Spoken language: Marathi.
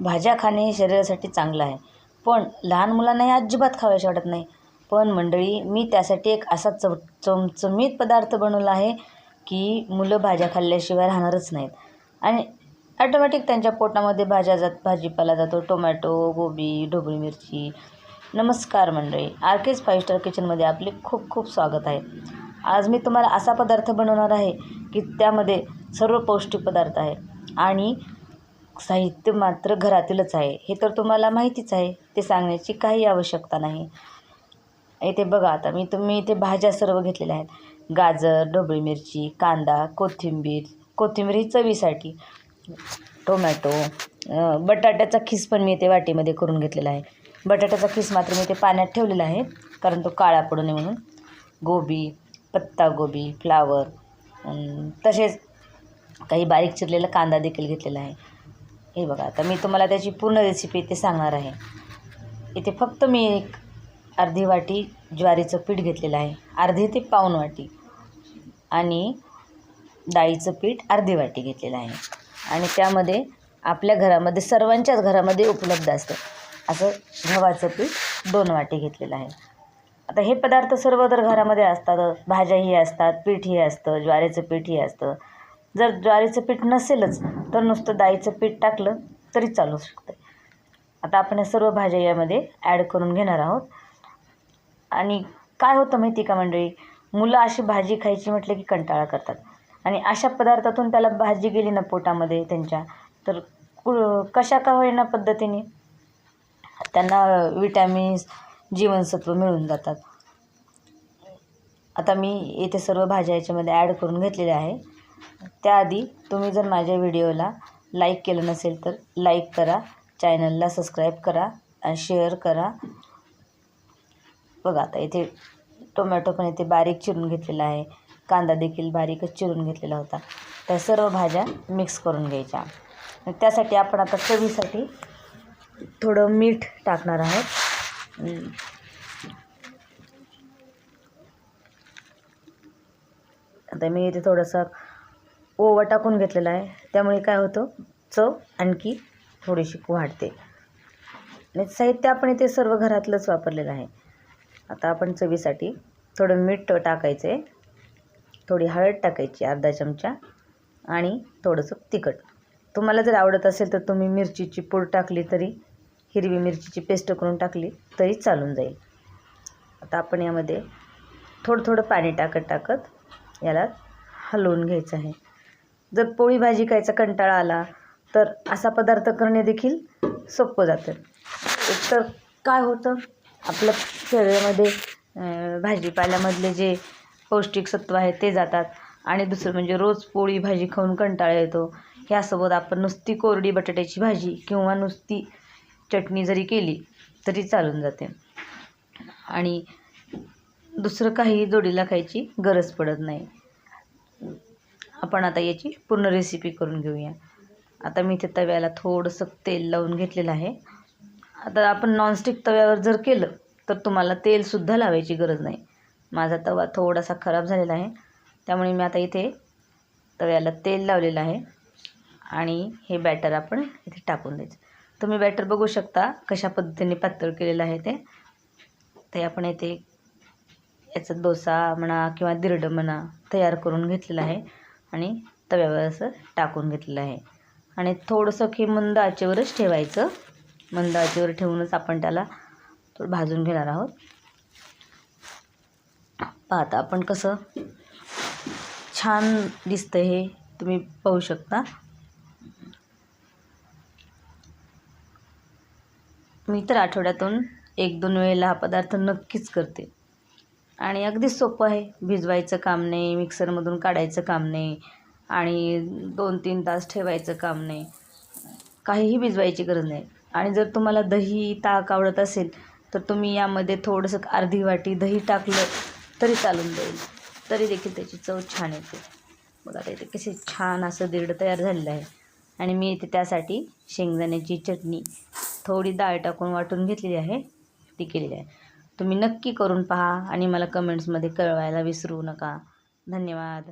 भाज्या खाणे हे शरीरासाठी चांगलं आहे. पण लहान मुलांना हे अजिबात खाव्याशा वाटत नाही. पण मंडळी मी त्यासाठी एक असा चव चमचमीत पदार्थ बनवला आहे की मुलं भाज्या खाल्ल्याशिवाय राहणारच नाहीत. आणि ॲटोमॅटिक त्यांच्या पोटामध्ये भाज्या जात भाजीपाला जातो. टोमॅटो गोबी ढोबळी मिरची. नमस्कार मंडळी आर केच फाईव्ह स्टार किचनमध्ये आपले खूप खूप स्वागत आहे. आज मी तुम्हाला असा पदार्थ बनवणार आहे की त्यामध्ये सर्व पौष्टिक पदार्थ आहे आणि साहित्य मात्र घरातीलच आहे. हे तर तुम्हाला माहितीच आहे. ते सांगण्याची काही आवश्यकता नाही. इथे बघा आता मी तुम्ही इथे भाज्या सर्व घेतलेल्या आहेत. गाजर ढोबळी मिरची कांदा कोथिंबीर कोथिंबीर ही चवीसाठी. टोमॅटो बटाट्याचा खीस पण मी इथे वाटीमध्ये करून घेतलेला आहे. बटाट्याचा खीस मात्र मी इथे पाण्यात ठेवलेला आहे कारण तो काळा पडू नये म्हणून. गोबी पत्तागोबी फ्लावर तसेच काही बारीक चिरलेला कांदा देखील घेतलेला आहे. हे बघा आता मी तुम्हाला त्याची पूर्ण रेसिपी इथे सांगणार आहे. इथे फक्त मी एक अर्धी वाटी ज्वारीचं पीठ घेतलेलं आहे अर्धी ते पाऊन वाटी. आणि डाळीचं पीठ अर्धी वाटी घेतलेलं आहे. आणि त्यामध्ये आपल्या घरामध्ये सर्वांच्याच घरामध्ये उपलब्ध असतं. असं गव्हाचं पीठ दोन वाटी घेतलेलं आहे. आता हे पदार्थ सर्व तर घरामध्ये असतात भाज्याही असतात पीठही असतं ज्वारीचं पीठही असतं. जर ज्वारीचं पीठ नसेलच तर नुसतं डाळीचं पीठ टाकलं तरी चालू शकतं आता आपण या सर्व भाज्या यामध्ये ॲड करून घेणार आहोत. आणि काय होतं माहिती का मंडळी? मुलं अशी भाजी खायची म्हटलं की कंटाळा करतात. आणि अशा पदार्थातून त्याला भाजी गेली ना पोटामध्ये त्यांच्या तर कु कशा का होईना पद्धतीने? त्यांना विटॅमिन्स जीवनसत्व मिळून जातात. आता मी येथे सर्व भाज्या याच्यामध्ये ॲड करून घेतलेल्या आहे. त्याआधी तुम्ही जर माझ्या व्हिडिओला लाईक केलं नसेल तर लाईक करा चॅनलला सबस्क्राईब करा आणि शेअर करा. बघा आता इथे टोमॅटो पण इथे बारीक चिरून घेतलेला आहे. कांदा देखील बारीकच चिरून घेतलेला होता. त्या सर्व भाज्या मिक्स करून घ्यायच्या. त्यासाठी आपण आता चवीसाठी थोडं मीठ टाकणार आहोत. आता मी इथे थोडंसं ओवा टाकून घेतलेला आहे. त्यामुळे काय होतं? चव आणखी थोडीशी वाढते. आणि साहित्य आपण इथे सर्व घरातलंच वापरलेलं आहे. आता आपण चवीसाठी थोडं मीठ टाकायचं आहे थोडी हळद टाकायची अर्धा चमचा आणि थोडंसं तिखट. तुम्हाला जर आवडत असेल तर तुम्ही मिरचीची पूड टाकली तरी हिरवी मिरचीची पेस्ट करून टाकली तरी चालून जाईल. आता आपण यामध्ये थोडं थोडं पाणी टाकत टाकत याला हलवून घ्यायचं आहे. जर पोळी भाजी खायचा कंटाळा आला तर असा पदार्थ करणे देखील सोपं जातं. एकतर काय होतं? आपल्या शरीरामध्ये भाजीपाल्यामधले जे पौष्टिक सत्व आहे ते जातात. आणि दुसरं म्हणजे रोज पोळी भाजी खाऊन कंटाळा येतो. ह्यासोबत आपण नुसती कोरडी बटाट्याची भाजी किंवा नुसती चटणी जरी केली तरी चालून जाते. आणि दुसरं काही जोडीला खायची गरज पडत नाही. आपण आता याची पूर्ण रेसिपी करून घेऊया. आता मी इथे तव्याला थोडंसं तेल लावून घेतलेलं आहे. आता आपण नॉनस्टिक तव्यावर जर केलं तर तुम्हाला तेलसुद्धा लावायची गरज नाही. माझा तवा थोडासा खराब झालेला आहे. त्यामुळे मी आता इथे तव्याला तेल लावलेलं आहे. आणि हे बॅटर आपण इथे टाकून द्यायचं. तुम्ही बॅटर बघू शकता कशा पद्धतीने पातळ केलेलं आहे ते. ते आपण इथे याचा डोसा म्हणा किंवा दिरडं म्हणा तयार करून घेतलेलं आहे. आणि तव्यावर असं टाकून घेतलेलं आहे. आणि थोडंसं की मंद आचेवरच ठेवायचं. मंद आचेवर ठेवूनच आपण त्याला थोडं भाजून घेणार आहोत. पाहता आपण कसं छान दिसतं हे तुम्ही पाहू शकता. मी तर आठवड्यातून एक दोन वेळेला हा पदार्थ नक्कीच करते. आणि अगदीच सोपं आहे. भिजवायचं काम नाही मिक्सरमधून काढायचं काम नाही आणि दोन तीन तास ठेवायचं काम नाही. काहीही भिजवायची गरज नाही. आणि जर तुम्हाला दही ताक आवडत असेल तर तुम्ही यामध्ये थोडंसं अर्धी वाटी दही टाकलं तरी चालून जाईल. तरी देखील त्याची चव छान येते. बघा ते कसे छान असं दीड तयार झालेलं आहे. आणि मी इथे त्यासाठी शेंगदाण्याची चटणी थोडी डाळ टाकून वाटून घेतलेली आहे. ती केलेली आहे. तुम्ही नक्की करून पहा आणि मला कमेंट्समध्ये कळवायला विसरू नका. धन्यवाद.